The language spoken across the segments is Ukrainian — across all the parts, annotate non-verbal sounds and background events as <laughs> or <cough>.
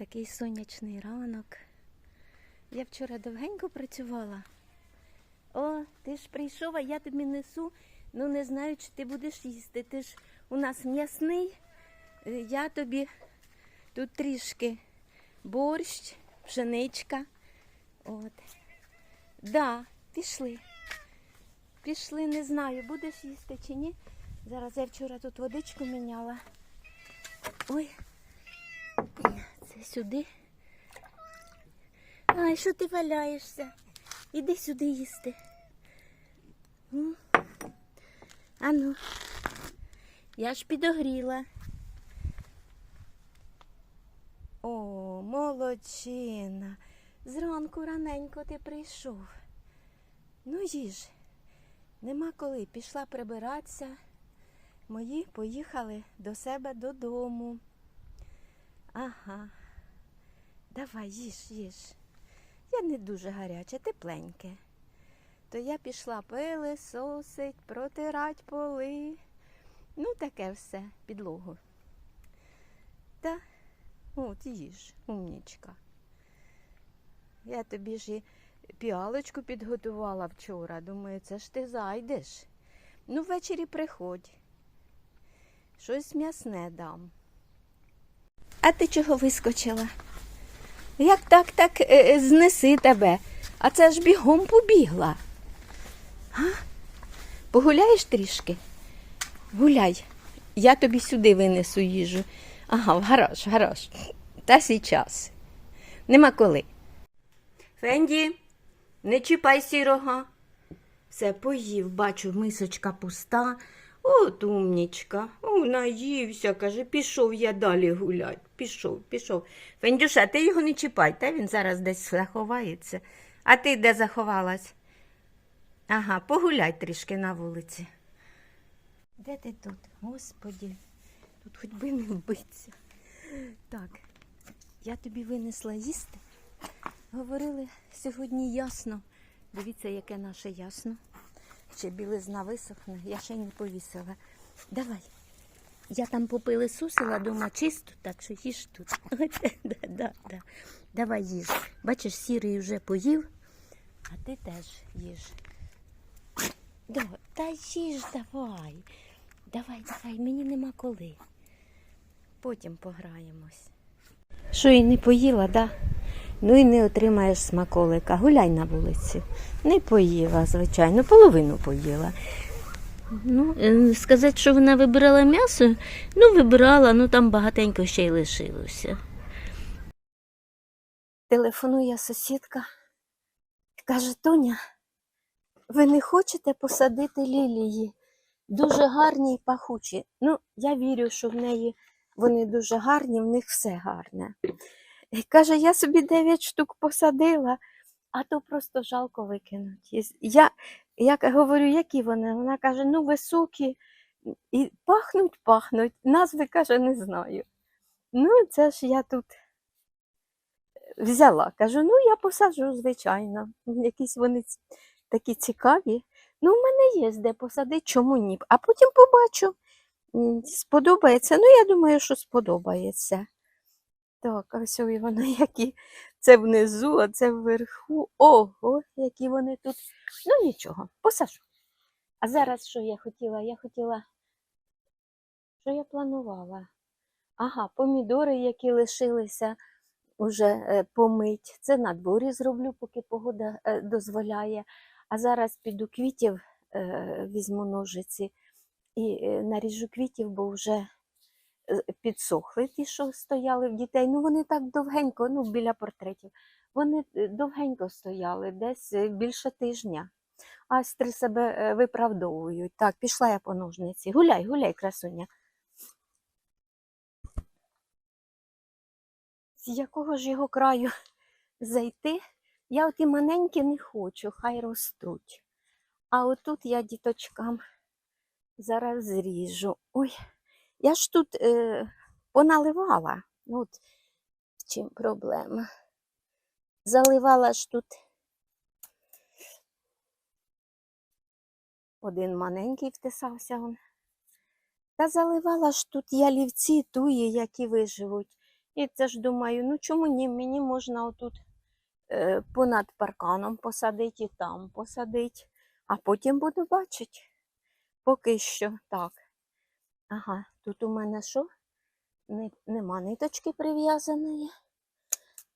Такий сонячний ранок. Я вчора довгенько працювала. О, ти ж прийшов, а я тобі несу. Ну не знаю, чи ти будеш їсти. Ти ж у нас м'ясний. Е, Я тобі тут трішки борщ, пшеничка. От. Да, пішли. Пішли, не знаю, будеш їсти чи ні. Зараз я вчора тут водичку міняла. Ой, сюди. Ай, що ти валяєшся? Іди сюди їсти. Ану, я ж підогріла. О, молодчина. Зранку раненько ти прийшов. Ну їж. Нема коли. Пішла прибиратися. Мої поїхали до себе додому. Ага. Давай, їж, їж. Я не дуже гаряче, тепленьке. То я пішла пили, сосить, протирать поли. Ну, таке все, підлогу. Та от їж, умнічка. Я тобі ж і піалочку підготувала вчора. Думаю, це ж ти зайдеш. Ну, ввечері приходь. Щось м'ясне дам. А ти чого вискочила? Як так, так е, е, знеси тебе, а це ж бігом побігла. А? Погуляєш трішки? Гуляй. Я тобі сюди винесу їжу. Ага, в гараж, в гараж. Та час. Нема коли. Фенді, не чіпай сірого. Все, поїв, бачу, мисочка пуста. От умнічка. О, наївся, каже, пішов я далі гулять. Пішов, пішов. Фендюша, ти його не чіпай, та він зараз десь заховається. А ти де заховалась? Ага, погуляй трішки на вулиці. Де ти тут? Господі, тут хоч би не вбиться. Так, я тобі винесла їсти. Говорили сьогодні ясно. Дивіться, яке наше ясно. Ще білизна висохне, я ще не повісила. Давай. Я там попилисусила, дома чисто, так що їж тут. <laughs> да, да, да. Давай їж. Бачиш, сірий вже поїв, а ти теж їж. Давай, та їж давай. Давай, давай, мені нема коли. Потім пограємось. Що і не поїла, да? Ну і не отримаєш смаколика. Гуляй на вулиці. Не поїла, звичайно, половину поїла. Ну, е, сказати, що вона вибирала м'ясо, ну, вибирала, ну там багатенько ще й лишилося. Телефонує сусідка. Каже, Тоня, ви не хочете посадити лілії? Дуже гарні і пахучі. Ну, я вірю, що в неї вони дуже гарні, в них все гарне. І каже, я собі 9 штук посадила, а то просто жалко викинуть. Я, я говорю, які вони? Вона каже, ну високі і пахнуть, пахнуть. Назви каже, не знаю. Ну, це ж я тут взяла. Кажу, ну я посаджу, звичайно. Якісь вони такі цікаві. Ну, в мене є де посадити, чому ні? А потім побачу. Сподобається. Ну, я думаю, що сподобається. Так, ось і вони які. Це внизу, а це вверху. Ого, які вони тут. Ну нічого, посажу. А зараз що я хотіла? Я хотіла. Що я планувала? Ага, помідори, які лишилися уже е, помить. Це на дворі зроблю, поки погода е, дозволяє. А зараз піду квітів, е, візьму ножиці і наріжу квітів, бо вже підсохли ті, що стояли в дітей. Ну вони так довгенько, ну біля портретів. Вони е, довгенько стояли, десь е, більше тижня. Астри себе е, виправдовують. Так, пішла я по ножниці. Гуляй, гуляй, красуня. З якого ж його краю зайти? Я оті маленькі не хочу, хай ростуть. А отут я діточкам зараз зріжу. Ой, я ж тут е, поналивала. Ну, От чим проблема. Заливала ж тут один маленький втисався. Он. Та заливала ж тут ялівці туї, які виживуть. І це ж думаю, ну чому ні? Мені можна отут е, понад парканом посадити і там посадити, а потім буду бачити. Поки що так. Ага, тут у мене що? Нема ниточки прив'язаної.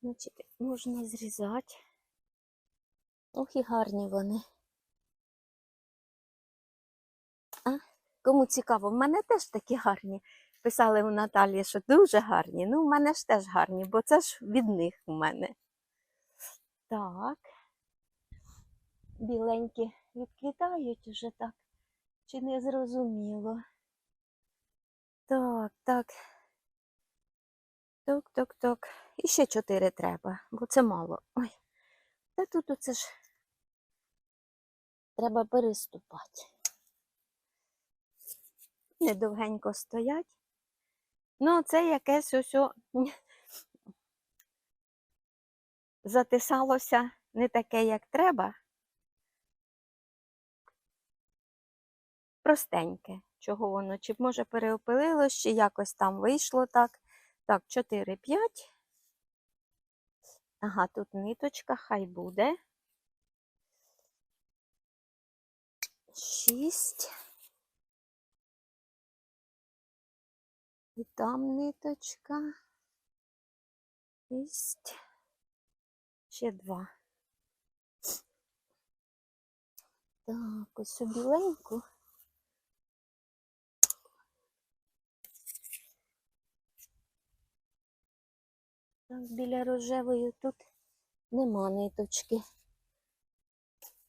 Значить, можна зрізати. Ох і гарні вони. А? Кому цікаво, в мене теж такі гарні. Писали у Наталі, що дуже гарні. Ну, в мене ж теж гарні, бо це ж від них у мене. Так. Біленькі відквітають уже так. Чи не зрозуміло? Так, так. Ток, ток, ток. І ще чотири треба, бо це мало. Ой. Та тут оце ж треба переступати. Недовгенько стоять. Ну, це якесь ось затисалося не таке, як треба. Простеньке. Чого воно? Чи може переопилилось, чи якось там вийшло так. Так, 4, 5. Ага, тут ниточка, хай буде. 6. І там ниточка. Шість. Ще два. Так, ось у біленьку. Так, біля рожевої тут нема ниточки.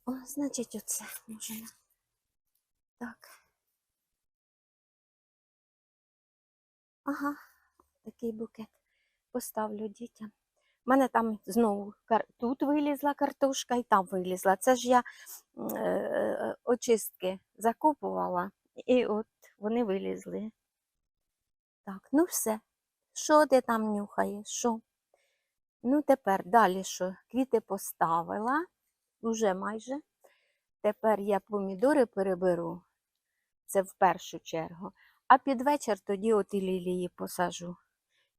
О, значить, оце можна. Так. Ага, такий букет поставлю дітям. У мене там знову тут вилізла картошка і там вилізла. Це ж я е, очистки закупувала, і от вони вилізли. Так, ну все. Що ти там нюхаєш? Що? Ну, тепер далі що? Квіти поставила, уже майже. Тепер я помідори переберу. Це в першу чергу. А під вечір тоді от і лілії посажу.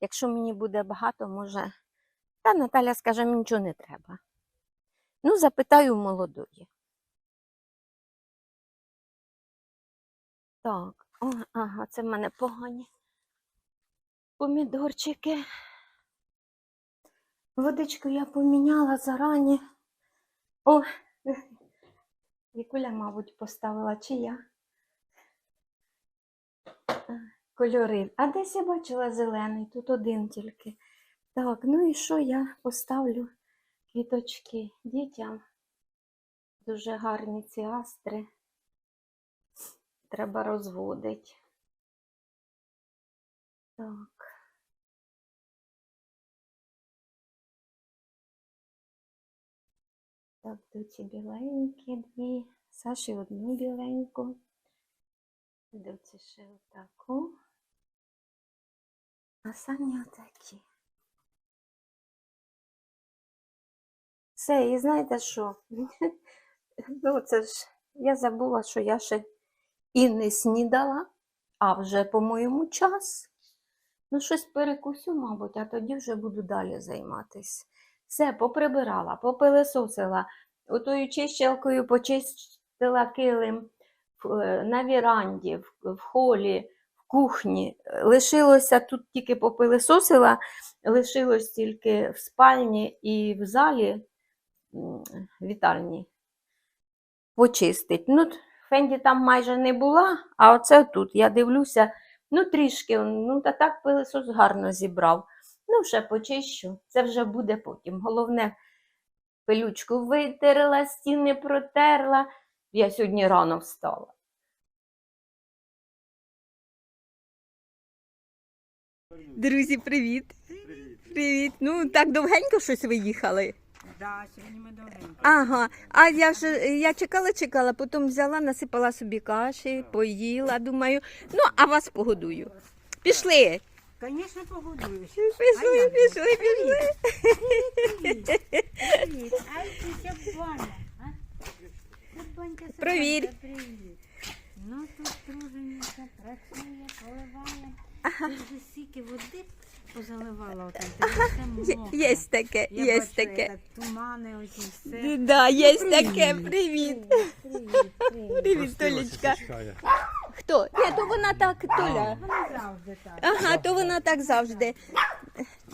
Якщо мені буде багато, може. Та Наталя скаже, нічого не треба. Ну, запитаю молодої. Так, о, ага, це в мене погані помідорчики. Водичку я поміняла зарані. О, Вікуля, мабуть, поставила, чи я. Кольори. А десь я бачила зелений, тут один тільки. Так, ну і що я поставлю квіточки дітям. Дуже гарні ці астри. Треба розводити. Так. Так, тут і біленькі дві. Саші одну біленьку. Доці ще отаку. А самі отакі. Все, і знаєте що? <laughs> Ну, це ж я забула, що я ще і не снідала, а вже, по-моєму, час. Ну, щось перекусю, мабуть, а тоді вже буду далі займатися. Все, поприбирала, попилисосила, отою чищалкою почистила килим е, на віранді, в холі, в кухні. Лишилося тут тільки попилисосила, лишилось тільки в спальні і в залі вітальні почистить. Ну, Фенді там майже не була, а оце тут я дивлюся, ну трішки, ну та так пилисос гарно зібрав. Ну, ще почищу, це вже буде потім. Головне, пилючку витерла, стіни протерла. Я сьогодні рано встала. Друзі, привіт. Привіт. Ну, так довгенько щось виїхали. Да, сьогодні ми довгенько. Ага, а я ж я чекала, чекала, потім взяла, насипала собі каші, поїла, думаю, ну, а вас погодую. Пішли. Звісно, погодуюсь. Пішли, пішли, пішли. Привіт. Привіт. Ай, ти? Тут Бонька Привіт. Привіт. Ну, тут тружениця працює, поливає. Тут же стільки води поза заливала отам. Ти Є, є таке, Я є бачу, таке. тумани оці все. Да, є таке, Привіт. привіт. Привіт, привіт. Привіт, Толічка. Хто? Ні, то вона так, Толя. Завжди так. Ага, то вона так завжди.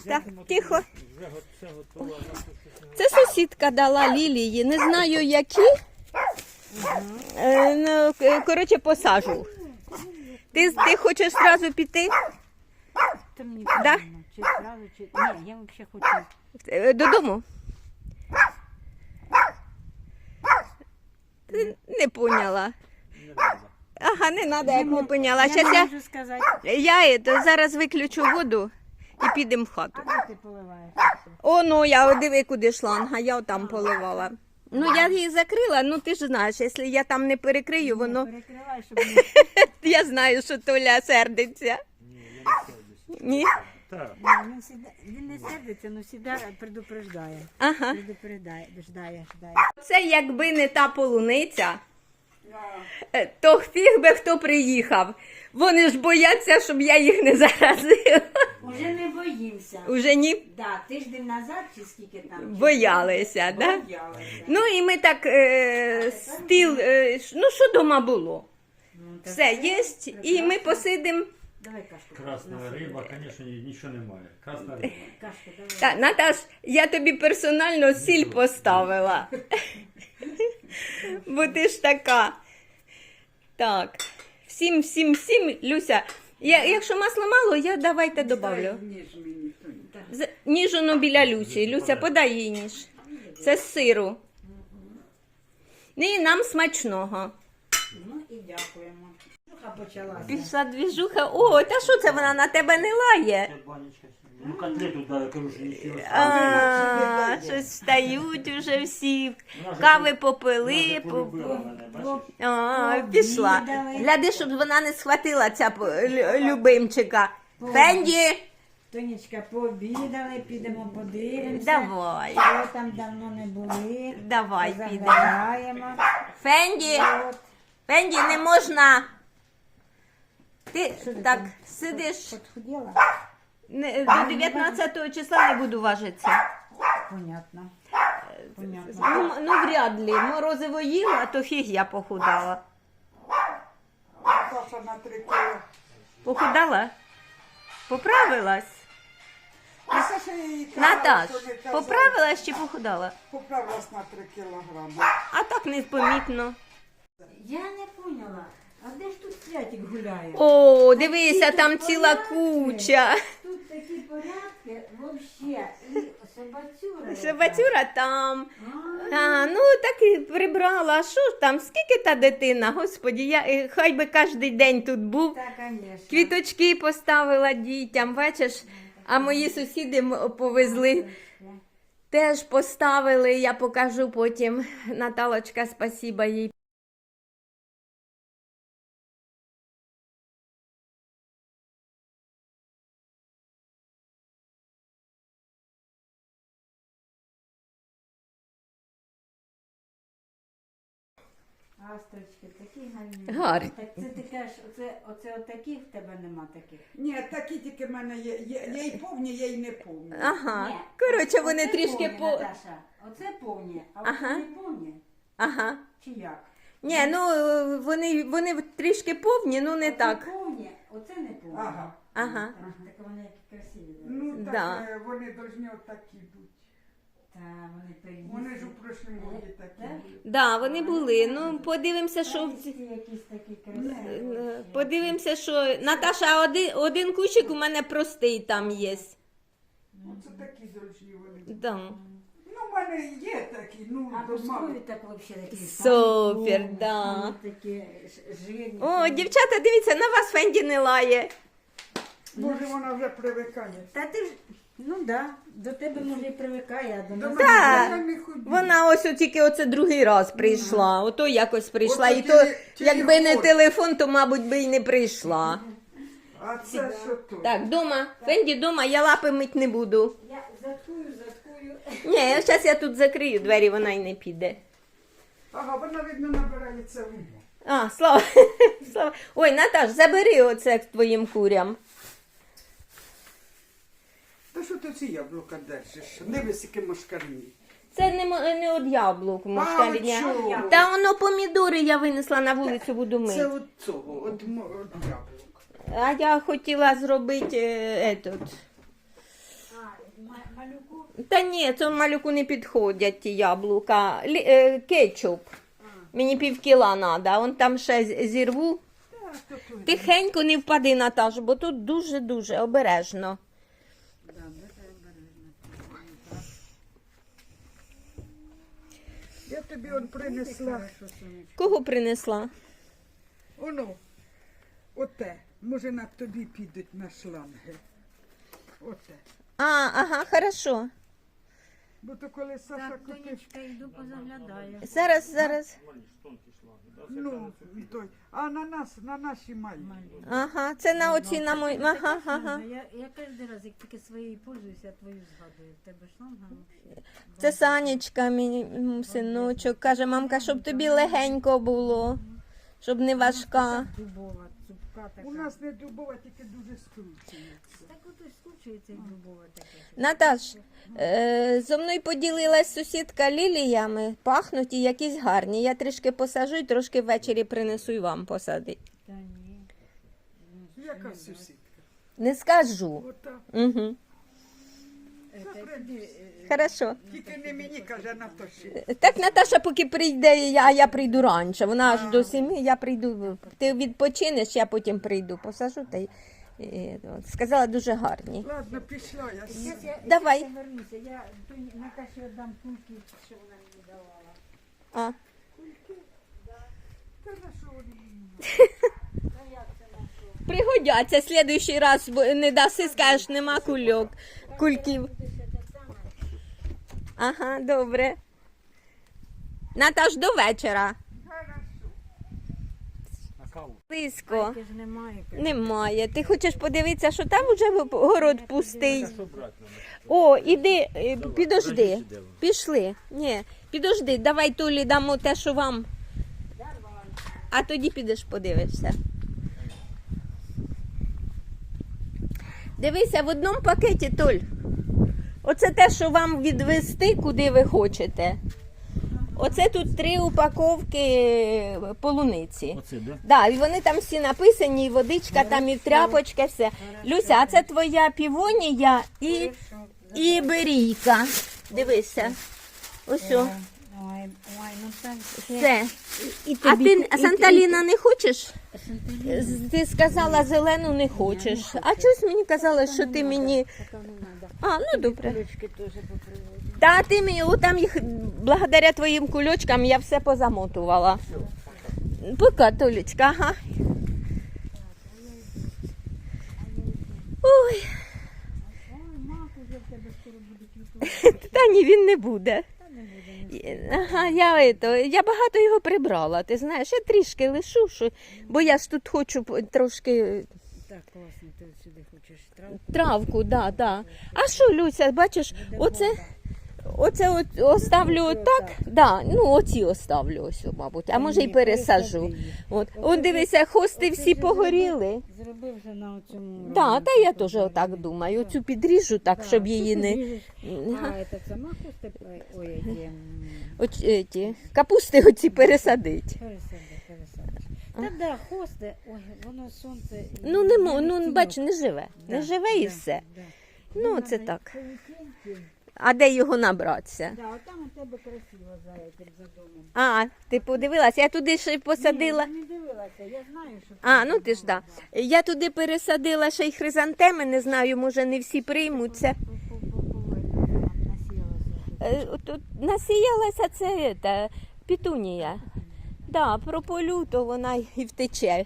Так, тихо. Це сусідка дала лілії. Не знаю які. Е, ну, к- коротше, посажу. Ти, ти хочеш одразу піти То мені Да? приємно. Чи зразу, чи... Ні, я взагалі хочу. Е, додому? Ти не поняла. Ага, не треба, як не поняла. Я Щас я, можу сказати, я, ето, зараз виключу воду і підемо в хату. а де ти поливаєш? О, ну я диви, куди шланга, я отам поливала. Ну я її закрила, ну ти ж знаєш, якщо я там не перекрию, воно. Перекривай, щоб не... <laughs> Я знаю, що Толя сердиться. Ні? Так. Ні, Він, всегда... він не сердиться, але завжди предупреждає. Ага. Предупреждає, ждає, ждає. Це якби не та полуниця, е, то фіг би хто приїхав. Вони ж бояться, щоб я їх не заразила. Уже не боїмося. Уже ні Да, тиждень назад чи скільки там? боялися, да? Боялися. Ну і ми так е, стіл, е, ну що дома було? Ну, так Все є, і ми посидимо. Давай кашку. Красна риба, звісно, нічого немає. Красна риба. Кашку, давай. Та, Наташ, я тобі персонально сіль поставила. <laughs> Бо ти ж така. Так. Всім, всім, всім, Люся. Я, якщо масла мало, я давайте добавлю. З- Ніж воно біля Люсі. Люся, подай їй ніж. Це з сиру. І нам смачного. Ну і дякуємо. Шуха почалася. Пішла двіжуха. О, та що це вона на тебе не лає? Це банечка. Ну, котлету кажу, що нічого. А, щось встають уже всі. Кави попили. по- полюбила мене, бачиш? А, пішла. Гляди, щоб вона не схватила ця п- лю- любимчика. Фенді, Тонечка, пообідали, підемо подивимося. давай. Що там давно не були. Давай підемо. Фенді, От. Фенді, не можна. Ти так сидиш. Подхуділа? Не, до 19 числа не буду важитися. Понятно. Понятно. Ну, ну вряд ли. Морозиво їла, то фіг я похудала. Каша на три кіло. Похудала? Поправилась? А їй казала, Наташ, що не казала. поправилась чи похудала? Поправилась на три кілограми. А так непомітно. Я не поняла. А де ж тут святик гуляє? О, дивися, там ціла куча. Тут такі порядки вообще. І собацюра. Собацюра там. А, А, ну так і прибрала. А що ж там? Скільки та дитина? Господі, я е, хай би кожен день тут був. Так, звісно. Квіточки поставила дітям, бачиш, а мої сусіди м- повезли. Теж поставили, я покажу потім. Наталочка, спасіба їй. Астрочки, такі гарні. Гарні. Так це ти кажеш, оце, оце отаких в тебе нема таких. Ні, такі тільки в мене є. Є, є й повні, є й не повні. Ага. Ні, Коротше, оце вони трішки повні, по. Наташа. Оце повні, а Ага. оце не повні. Ага. Чи як? Ні, ну е, вони, вони трішки повні, ну не Оце так. повні, оце не повні. Ага. Ага. Так, так вони які красиві. Ну, так Да. е, вони повинні отакі бути. Та, вони приїздять. Вони ж у прошлому році такі були. Да, вони були. Ну, подивимося, що. в- Листки якісь такі красиві. Е. Подивимося, що Наташа, один, один кущик у мене простий там є. Оце такі зручні вони. Да. Ну, в мене є такі, ну, А до пускові так вообще такі Супер, самі да. самі такі ж- жирні. О, дівчата, дивіться, на вас Фенді не лає. Може, вона вже привикає. Та ти ж, ну да, до тебе може і привикає, а до мене Так. вона не ходить. Вона ось от тільки оце другий раз прийшла. Ото якось прийшла. Ото І то, теле- якби не телефон. телефон, то, мабуть, би й не прийшла. А це що то? Так, дома. Фенді дома, я лапи мить не буду. Я заткую, заткую. Ні, зараз я тут закрию двері, вона й не піде. Ага, вона, видно, набирається вугля. А, слава. <laughs> слава. Ой, Наташ, забери оце к твоїм курям. Та що ти ці яблука держиш? Дивись, які машкарні. Це не, мо- не от яблук, мушкаліня. чого? Та воно помідори я винесла на вулицю, буду Це мити. от цього, от, мо- от яблук. А я хотіла зробити е, етот. А? Та ні, цьому малюку не підходять ті яблука. Лі, е, кетчуп. Мені пів кіла треба, он там ще з- зірву. Тихенько не впади, Наташ, бо тут дуже-дуже обережно. Да, дуже обережно. Я тобі он принесла. Кого принесла? Оно, оте. Може на тобі підуть на шланги. Оте. А, ага, хорошо. Бо то коли Саша Так, купив, Тонечка, йду позаглядаю. Зараз, зараз. ну, той, а на нас, на наші малі. Ага, це на оці на мої. Ага, ага. Я, я кожен раз, як тільки своєю пользуюся, я твою згадую. В тебе шланга взагалі. Це Санечка, мій м, синочок, каже, мамка, щоб тобі легенько було, щоб не важка. Дубова, така. У нас не дубова, тільки дуже скручена. Так от і скучується і дубова таке. Наташ, е, зо мною поділилась сусідка ліліями, пахнуть і якісь гарні. Я трішки посажу і трошки ввечері принесу і вам посадити. Та ні. Яка сусідка? Не скажу. Ота. Угу. Е, та сюди, е, Хорошо. Тільки не мені, каже Наташі. Так Наташа поки прийде, я, я прийду раніше. Вона аж до семи, я прийду. Ти відпочинеш, я потім прийду, посажу та й. і, от. Сказала дуже гарні. Ладно, пішла я. Щас я, Давай. щас я вернуся. Я Тоні- Наташі віддам кульки, що вона мені давала. А. Та на що вони мені? <laughs> Та як це на що? Пригодяться, слідуючий раз бо не даси, скажеш, нема кульок, кульків. Буде ще те саме. Ага, добре. Наташ, до вечора. Каву. Близько. Ж немає. Немає. Ти хочеш подивитися, що там вже город пустий. Що брати? О, іди, е, підожди. Пішли. Ні, підожди, давай Толі дамо те, що вам. А тоді підеш подивишся. Дивися, в одному пакеті, Толь. Оце те, що вам відвести, куди ви хочете. Оце тут три упаковки полуниці. Оце, да? Да, і вони там всі написані, і водичка, там і тряпочка, все. Люся, а це твоя півонія і, і берійка. Дивися. Ось. о. Ой, ой, ну це Все. І А ти а Санталіна не хочеш? Санталіна. З- Ти сказала зелену не хочеш. А чогось мені казала, що ти мені. Така треба. А, ну добре. Кулечки теж. Та ти мені, о, там їх благодаря твоїм кульочкам я все позамотувала. Пока, Толечка, ага. Ой, та ні, він не буде. Ага, я, ето, я багато його прибрала. Ти знаєш, я трішки лишу, що, бо я ж тут хочу трошки Так, класно, ти сюди травку. да, да. А що, Люся, бачиш, оце, оце от оставлю отак, да, ну оці оставлю ось, мабуть, а може й пересажу. От, от дивися, хости всі погоріли. Зробив вже на цьому. Да, та я теж отак думаю. Цю підріжу так, щоб її не. А, це сама хустя? Ой, м, ті, капусти оці пересадить. Пересади, пересади. Та да, хости, ой, воно сонце. і- Ну не мо, ну бач, не живе. Не Да, живе і да, все. да. Ну, Ну, це надо так. А де його набратися? Да, от там у тебе красиво за этим за домом. А, ти подивилась, я туди ще й посадила. Ні, я не дивилася, я знаю, що А, ну ти ж да. Я туди пересадила ще й хризантеми, не знаю, може не всі приймуться. Е, Тут насіялася це та, пітунія. Да, прополю, то вона й втече.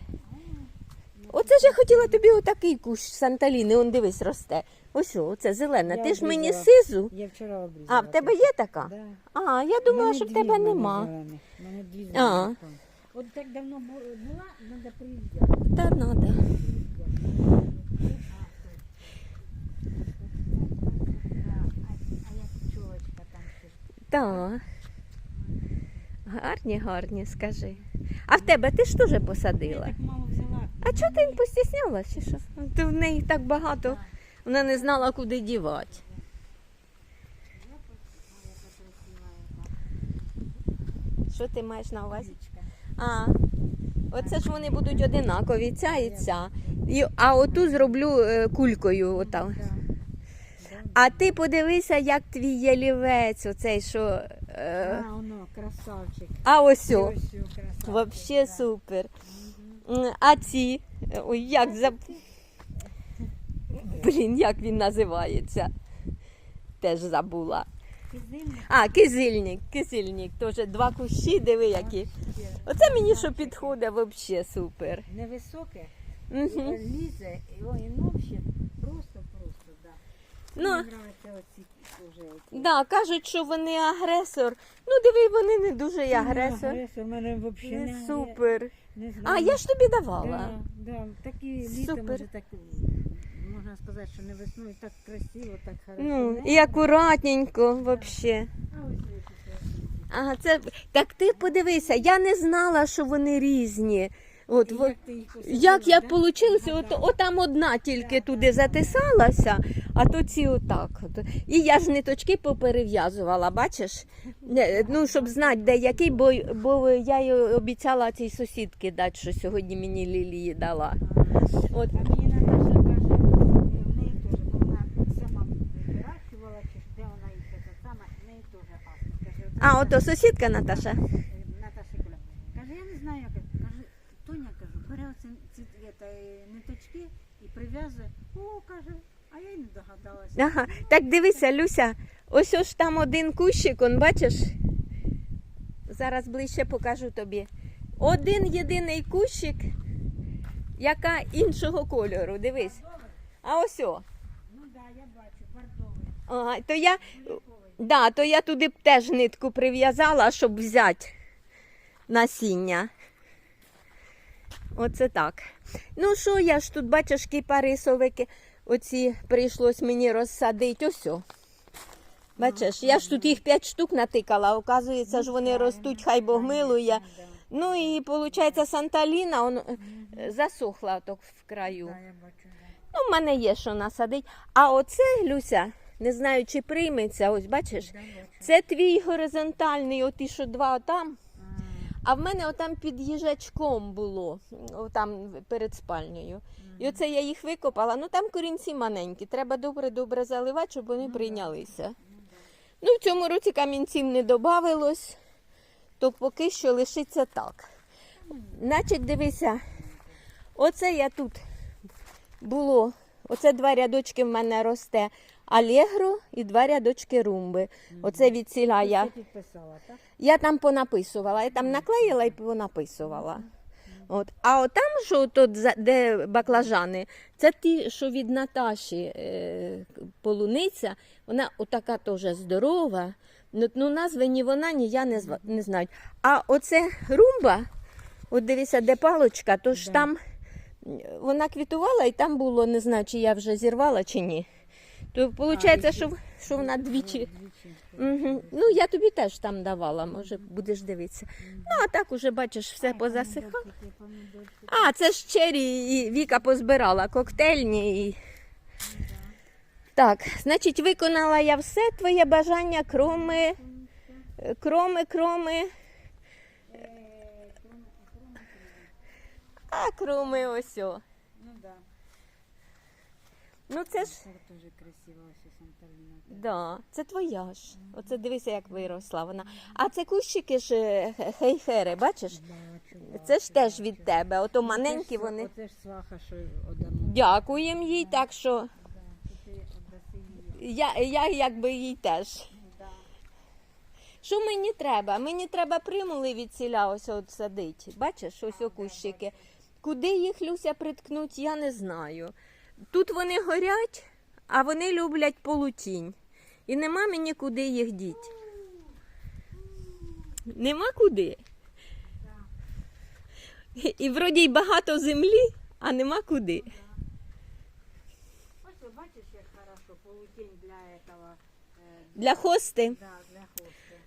Оце ж я хотіла тобі отакий кущ Санталіни, он дивись, росте. Ось, о, це зелена. Я Ти ж мені обрізала. сизу. Я вчора обрізала. А, в тебе є така? Да. А, я думала, що в тебе нема. Мене дві А. зелених. От так давно бу- була, треба приїжджати. Та надо. А як пчолочка там щось. Так. Гарні, гарні, скажи. А в тебе ти ж теж посадила? Я так мало взяла. А чого ти постіснялась? Чи що? Ти в неї так багато Вона не знала, куди дівати. Що ти маєш на увазі? А, оце ж вони будуть одинакові, ця і ця. І, а оту зроблю е, кулькою. Отак. А ти подивися, як твій ялівець, оцей, що. Е, А, воно, красавчик. а ось о. Да. супер. А ці. Ой, як за. Блін, як він називається? Теж забула. Кизильник. А, кизильник, кизильник. Теж два кущі, диви які. Оце мені що підходить, взагалі супер. Невисоке, Угу. лізе, і ой, ну взагалі, просто, просто, да. Ну, Мені нравиться оці вже. да, кажуть, що вони агресор. Ну, диви, вони не дуже і агресор. Агресор, в мене взагалі Не не, супер. не знаю. А, я ж тобі давала. Да, да, такі літо, Супер. може, так, можна сказати, що не весною так красиво, так хорошо. Ну, і акуратненько, взагалі. А ось які. Ага, це так ти подивися, я не знала, що вони різні. От, во- як ти їх посадила, як я да? получилося, Ага, от, да. отам одна тільки туди затисалася, а то ці отак. От. І я ж ниточки поперев'язувала, бачиш? Не, Ну, щоб знати, де який, бо, бо я їй обіцяла цій сусідки дати, що сьогодні мені лілії дала. От. А мені Наташа каже, в неї теж, вона сама вирощувала, чи де вона їх це сама, в неї теж пасно. Каже, А, ото сусідка Наташа Куля. Каже, я не знаю, як. Каже, Тоня, кажу, бере оці ці, ета, е, ниточки і. О, каже, а я й не догадалася. Ага, так дивися, Люся, ось ось там один кущик, он бачиш? Зараз ближче покажу тобі. Один єдиний кущик, яка іншого кольору. Дивись. А ось о. Ну так, да, я бачу, бордовий. Ага, то я, да, то я туди б теж нитку прив'язала, щоб взяти насіння. Оце так. Ну що, я ж тут, бачиш, кіпарисовики, оці прийшлось мені розсадити. Ось. Бачиш, я ж тут їх п'ять штук натикала, оказується ж вони ростуть, хай Бог милує. Ну і виходить, Санталіна он, засохла так в краю. Ну, в мене є що насадити. А оце, Люся, не знаю, чи прийметься, ось бачиш, це твій горизонтальний, оті, що два отам. А, в мене отам під їжачком було, там перед спальнею. І оце я їх викопала. Ну там корінці маленькі. Треба добре-добре заливати, щоб вони прийнялися. Ну, в цьому році камінців не додавалось, то поки що лишиться так. Значить, дивися, оце я тут було. Оце два рядочки в мене росте Алегро і два рядочки румби. Оце від сіла я. Підписала, так? Я там понаписувала, я там наклеїла і понаписувала. От. А от там, що тут, де баклажани, це ті, що від Наташі е, полуниця, вона отака теж здорова. Ну, ну назви ні вона, ні я не, зва- не знаю. А оце румба, от дивися, де палочка, то ж Да. там вона квітувала і там було, не знаю, чи я вже зірвала, чи ні. То виходить, що, що вона двічі. Угу. Ну, я тобі теж там давала, може, будеш дивитися. Ну, а так уже, бачиш, все позасихало. А, це ж чері і Віка позбирала коктейльні. І... Так, значить, виконала я все твоє бажання, кроми, кроми, кроми. А кроми ось. о. Ну. Це ж, Це дуже красиво, ось Санталіна. да, це твоя ж. Оце дивися, як виросла вона. А це кущики ж е, хейхери, бачиш? Бачу, Це ж теж бачу. від тебе. Ото Оце ж маленькі сва- вони. Оце ж сваха, що одано. Дякуємо їй, так що ти її. я, я якби їй теж. Що мені треба? Мені треба примули від ціля ось от садити. Бачиш, ось о кущики. Куди їх Люся приткнуть, я не знаю. Тут вони горять, а вони люблять полутінь. І нема мені куди їх діти. Нема куди. І, і вроді й багато землі, а нема куди. Ось ви бачиш, як хорошо, полутень для этого, е, Для хости. да, для.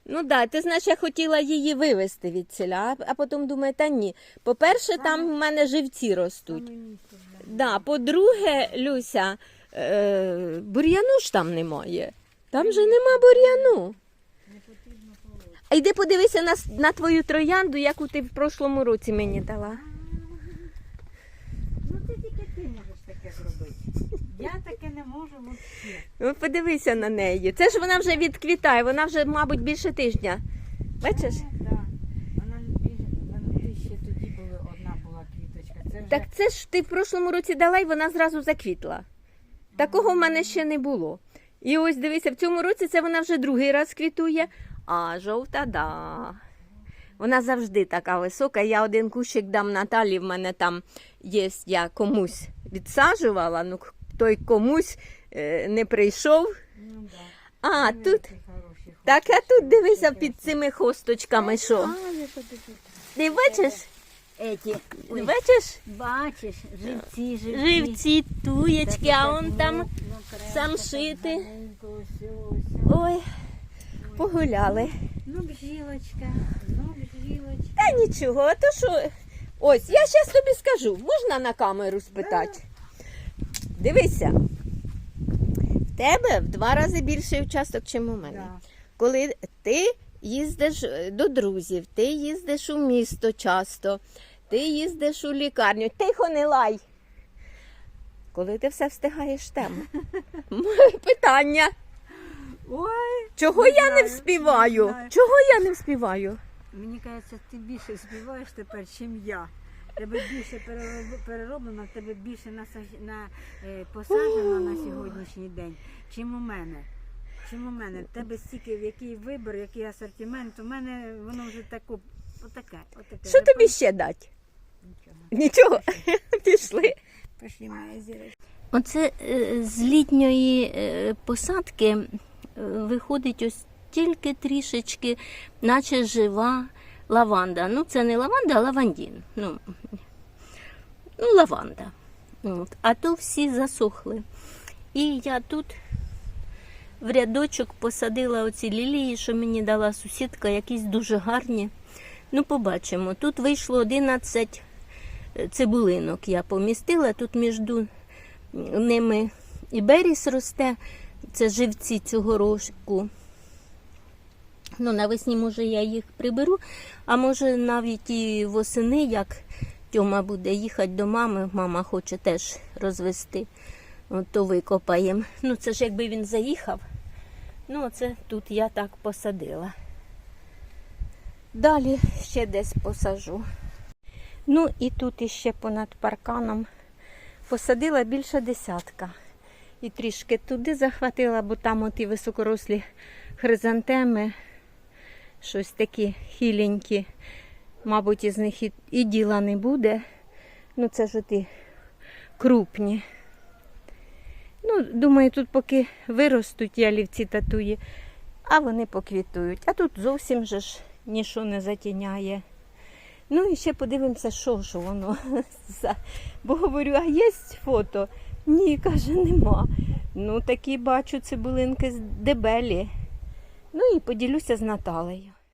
Ну да, ти знаєш, я хотіла її вивезти від ціля, а, потім думаю, та ні. По-перше, там в мене живці ростуть. Місце Да, по-друге, Люся, е, бур'яну ж там немає. Там же нема бур'яну. А йди подивися на, на твою троянду, яку ти в прошлому році мені дала. Ну це тільки ти можеш таке зробити. Я таке не можу взагалі. Ну, подивися на неї. Це ж вона вже відквітає, вона вже, мабуть, більше тижня. Бачиш? Так. Вона більше, вона ти ще тоді були, одна була квіточка. Це вже Так це ж ти в прошлому році дала і вона зразу заквітла. Такого в мене ще не було. І ось дивися, в цьому році це вона вже другий раз квітує, а жовта да. Вона завжди така висока. Я один кущик дам Наталі, в мене там є, я комусь відсаджувала, ну той комусь е, не прийшов. ну, да. А, Ну, тут. Так, а тут дивися під цими хосточками, що. Ти бачиш? Еті, ой, Бачиш? бачиш, живці, живці. Живці, туєчки, а он ну, там ну, самшити. Ой, погуляли. Ну, бжилочка, ну, бжилочка. Та нічого, а то що. Ось, я зараз тобі скажу, можна на камеру спитати? Дивися. В тебе в два рази більший участок, ніж у мене. Да. Коли ти їздиш е, до друзів, ти їздиш у місто часто, ти їздиш у лікарню, тихо не лай. Коли ти все встигаєш? Моє питання. Ой, Чого Не я не вспіваю? не знаю. Чого я не вспіваю? мені кажеться, ти більше співаєш тепер, ніж я. Тебе більше перероблено, тебе більше на, е, посаджено на сьогоднішній день, чим у мене. Чим у мене? В тебе стільки, який вибір, який асортимент, у мене воно вже тако, отаке. отаке. Що тобі ще дати? Нічого. Нічого. <laughs> Пішли. Пішли, моя зірочка. Оце е, з літньої е, посадки е, виходить ось тільки трішечки, наче жива лаванда. Ну, це не лаванда, а лавандін. Ну, ну лаванда. От. А то всі засохли. І я тут в рядочок посадила оці лілії, що мені дала сусідка, якісь дуже гарні. Ну, побачимо. Тут вийшло 11 цибулинок. Я помістила. Тут між ними і беріс росте. Це живці цього року. Ну, навесні, може, я їх приберу, а може навіть і восени, як Тьома буде їхати до мами, мама хоче теж розвести, то викопаємо. Ну, це ж якби він заїхав. Ну, це тут я так посадила. Далі ще десь посажу. Ну і тут іще понад парканом посадила більше десятка. І трішки туди захватила, бо там оті високорослі хризантеми, щось такі хіленькі. Мабуть, із них і, і діла не буде. Ну, це ж оті крупні. Ну, думаю, тут поки виростуть ялівці татуї, а вони поквітують. А тут зовсім же ж нічого не затіняє. Ну і ще подивимося, що ж воно. <laughs> Бо говорю, а є фото? Ні, каже, нема. Ну, такі бачу цибулинки дебелі. Ну і поділюся з Наталею.